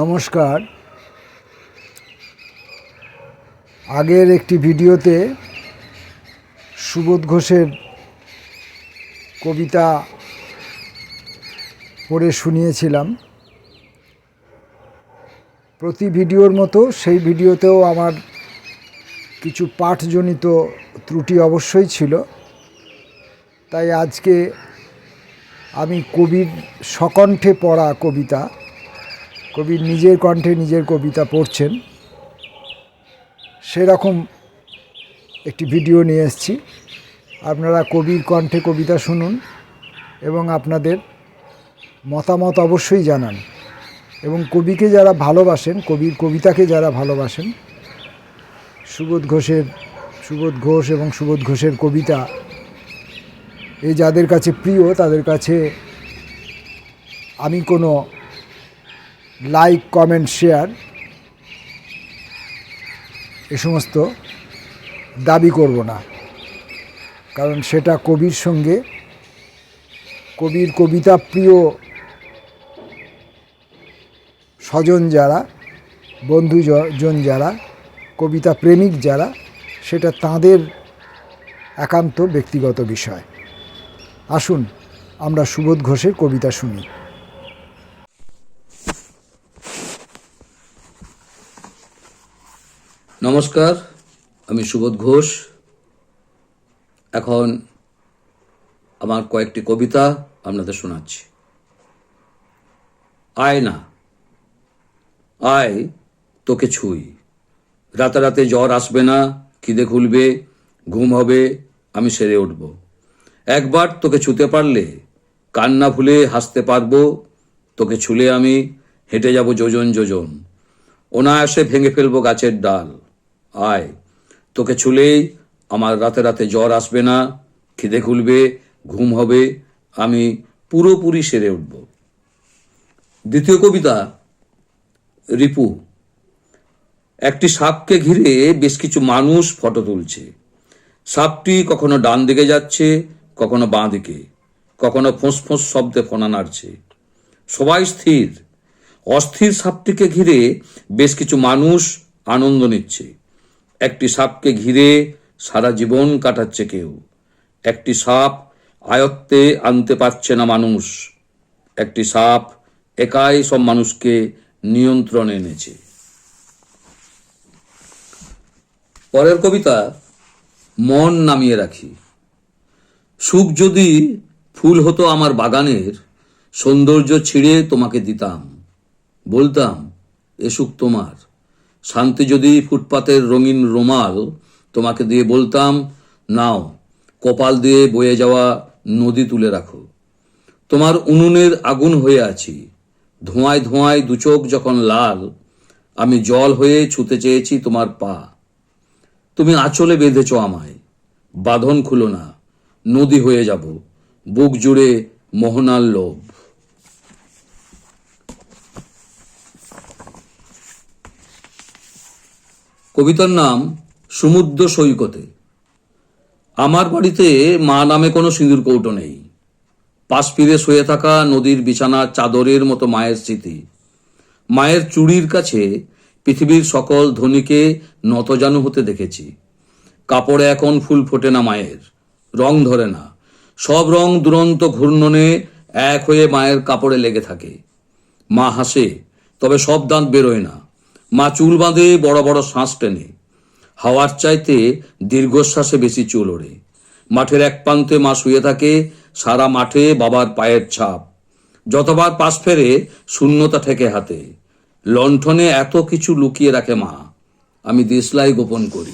নমস্কার। আগের একটি ভিডিওতে সুবোধ ঘোষের কবিতা পড়ে শুনিয়েছিলাম। প্রতি ভিডিওর মতো সেই ভিডিওতেও আমার কিছু পাঠজনিত ত্রুটি অবশ্যই ছিল। তাই আজকে আমি কবির সকণ্ঠে পড়া কবিতা কবি নিজের কণ্ঠে নিজের কবিতা পড়ছেন। সেরকম একটি ভিডিও নিয়ে এসেছি। আপনারা কবির কণ্ঠে কবিতা শুনুন এবং আপনাদের মতামত অবশ্যই জানান। এবং কবিকে যারা ভালোবাসেন, কবির কবিতাকে যারা ভালোবাসেন, সুবোধ ঘোষের, সুবোধ ঘোষ এবং সুবোধ ঘোষের কবিতা এই যাদের কাছে প্রিয়, তাদের কাছে আমি কোনো লাইক, কমেন্ট, শেয়ার, এ সমস্ত দাবি করব না। কারণ সেটা কবির সঙ্গে, কবির কবিতা প্রিয় স্বজন যারা বন্ধুজন যারা, কবিতা প্রেমিক যারা, সেটা তাদের একান্ত ব্যক্তিগত বিষয়। আসুন, আমরা সুবোধ ঘোষের কবিতা শুনি। নমস্কার, আমি সুবোধ ঘোষ। এখন আমার কয়েকটি কবিতা আপনাদের শোনাচ্ছি। আয় না, আয়, তোকে ছুই। রাতে রাতে জ্বর আসবে না, খিদে খুলবে, ঘুম হবে, আমি সেরে উঠব। একবার তোকে ছুতে পারলে, কান্না ভুলে হাসতে পারব, তোকে ছুলে আমি হেঁটে যাব যোজন যোজন। অনায়াসে ভেঙে ফেলব গাছের ডাল। আয়। তোকে ছুলেই আমার রাতে রাতে জ্বর আসবে না, খিদে খুলবে, ঘুম হবে, আমি পুরোপুরি সেরে উঠব। দ্বিতীয় কবিতা, রিপু, একটি সাপকে ঘিরে বেশ কিছু মানুষ ফটো তুলছে। সাপটি কখনো ডান দিকে যাচ্ছে, কখনো বাঁ দিকে, কখনো ফোঁস ফোঁস শব্দে ফোনা নাড়ছে। সবাই স্থির। অস্থির সাপটিকে ঘিরে বেশ কিছু মানুষ আনন্দ নিচ্ছে। একটি সাপকে ঘিরে সারা জীবন কাটাচ্ছে কেউ। একটি সাপ আয়ত্তে আনতে পারছে না মানুষ। একটি সাপ একাই সব মানুষকে নিয়ন্ত্রণে এনেছে। পরের কবিতা, মন নামিয়ে রাখি। সুখ যদি ফুল হতো আমার বাগানের, সৌন্দর্য ছিঁড়ে তোমাকে দিতাম। বলতাম, এ সুখ তোমার। শান্তি যদি ফুটপাতের রঙিন রোমাল তোমাকে দিয়ে বলতাম, নাও, কপাল দিয়ে বয়ে যাওয়া নদী তুলে রাখো। তোমার উনুনের আগুন হয়ে আছি। ধোঁয়ায় ধোঁয়ায় দুচোখ যখন লাল, আমি জল হয়ে ছুতে চেয়েছি তোমার পা। তুমি আঁচলে বেঁধেছ আমায়। বাঁধন খুলো না, নদী হয়ে যাব, বুক জুড়ে মোহনার লোভ। কবিতার নাম সমুদ্র সৈকতে। আমার বাড়িতে মা নামে কোনো সিঁদুর কৌটো নেই। পাশ ফিরে শুয়ে থাকা নদীর বিছানার চাদরের মতো মায়ের স্মৃতি। মায়ের চুড়ির কাছে পৃথিবীর সকল ধনীকে নতজানু হতে দেখেছি। কাপড়ে এখন ফুল ফোটে না মায়ের, রং ধরে না। সব রং দুরন্ত ঘূর্ণনে এক হয়ে মায়ের কাপড়ে লেগে থাকে। মা হাসে, তবে সব দাঁত বেরোয় না। মা চুল বাঁধে, বড় বড় শ্বাস টেনে। হাওয়ার চাইতে দীর্ঘশ্বাসে বেশি চুল ওড়ে। মাঠের এক প্রান্তে মা শুয়ে থাকে, সারা মাঠে বাবার পায়ের ছাপ। যতবার পাশ ফেরে, শূন্যতা ঠেকে হাতে। লণ্ঠনে এত কিছু লুকিয়ে রাখে মা। আমি দেশলাই গোপন করি।